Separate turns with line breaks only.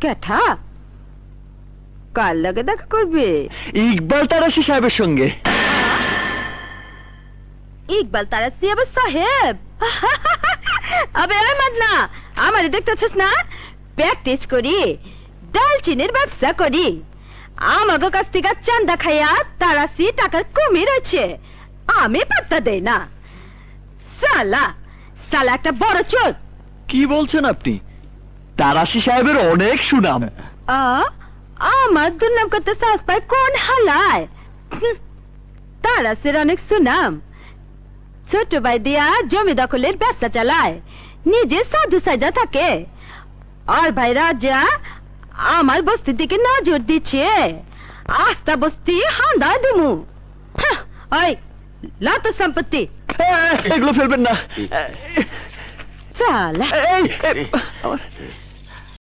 ক্যাঠা? কার লাগে দেখা করবে?
ইকবাল তারাশি সাহেবের সঙ্গে।
ইকবাল তারাসি আবার সাহেব? আবে আহমদ না আমারে দেখতেছস না? প্র্যাকটিস করি ডালচিনির ব্যবসা করি। আমাকে কাছ থেকে চান্দা খাইয়া তারাসি টাকার কমই রয়েছে। আমি পাত্তা দেই না। সালা সালা একটা বড় চোর।
কি বলছেন আপনি? তারাশি সাহেবের অনেক সুনাম।
আ আমার দুর্নাম করতে সাহস পায় কোন হালায়? হুঁ, তারাসের অনেক সুনাম। ছোট ভাই দিয়া জমি দখলের ব্যবসা চালায় নিজে সাধু সাজা থাকে। আর ভাই রাজা আমার বস্তির দিকে নজর দিচ্ছে। আস্তা বস্তি হান্দা দিমু। ওই লত সম্পত্তি।
এগুলো ফেলবেন না।
চালা।
এই, আমার-